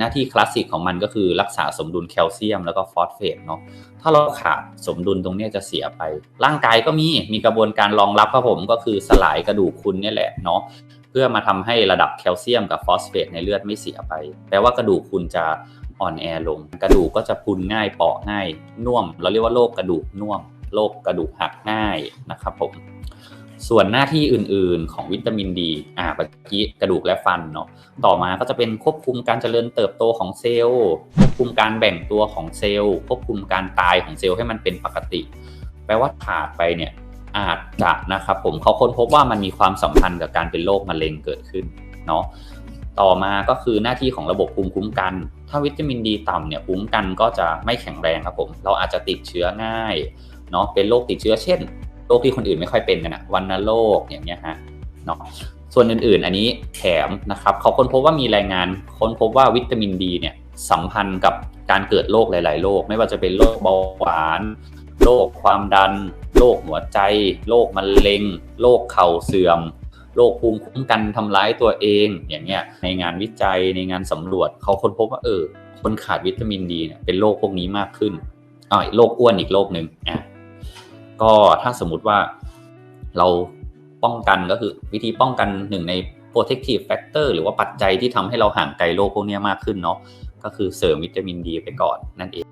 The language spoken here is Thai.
หน้าที่คลาสสิกของมันก็คือรักษาสมดุลแคลเซียมแล้วก็ฟอสเฟตเนาะถ้าเราขาดสมดุลตรงนี้จะเสียไป ร่างกายก็มีมีกระบวนการรองรับครับผมก็คือสลายกระดูกคุณนี่แหละเนาะเพื่อมาทำให้ระดับแคลเซียมกับฟอสเฟตในเลือดไม่เสียไป แปลว่ากระดูกคุณจะอ่อนแอลง กระดูกก็จะพุนง่ายเปราะง่ายน่วม เราเรียกว่าโรคกระดูกน่วมโรคกระดูกหักง่ายนะครับผม ส่วนหน้าที่อื่นๆ ของวิตามินดีอ่าเมื่อกี้กระดูกและฟันเนาะต่อมาก็จะเป็นควบคุมการเจริญเติบโตของเซลล์ควบคุมการแบ่งตัวของเซลล์ควบคุมการตายของเซลล์ให้มันเป็นปกติ แปลว่าขาดไปเนี่ยอาจจะนะครับผมเขาค้นพบว่ามันมีความสัมพันธ์กับการเป็นโรคมะเร็งเกิดขึ้นเนาะต่อมาก็คือหน้าที่ของระบบภูมิคุ้มกัน ถ้าวิตามินดีต่ำเนี่ยภูมิคุ้มกันก็จะไม่แข็งแรงครับผม เราอาจจะติดเชื้อง่ายเนาะเป็นโรคติดเชื้อเช่น โรคที่คนอื่นไม่ค่อยเป็นกันนะวันโรคอย่างเงี้ยฮะเนาะส่วนอื่นๆ อันนี้แถมนะครับเขาค้นพบว่ามีรายงานค้นพบว่าวิตามินดีเนี่ยสัมพันธ์กับการเกิดโรคหลาย ๆ โรคไม่ว่าจะเป็นโรคเบาหวานโรคความดันโรคหัวใจโรคมะเร็งโรคเข่าเสื่อมโรคภูมิคุ้มกันทำร้ายตัวเอง อย่างเงี้ยในงานวิจัยในงานสำรวจเขาค้นพบว่าเออคนขาดวิตามินดีเนี่ยเป็นโรคพวกนี้มากขึ้นอ่าโรคอ้วนอีกโรคหนึ่งอะ ก็ถ้าสมมติว่าเราป้องกันก็คือวิธีป้องกันหนึ่งใน protective factor หรือว่าปัจจัยที่ทำให้เราห่างไกลโรคพวกนี้มากขึ้นเนาะก็คือเสริมวิตามินดีไปก่อนนั่นเอง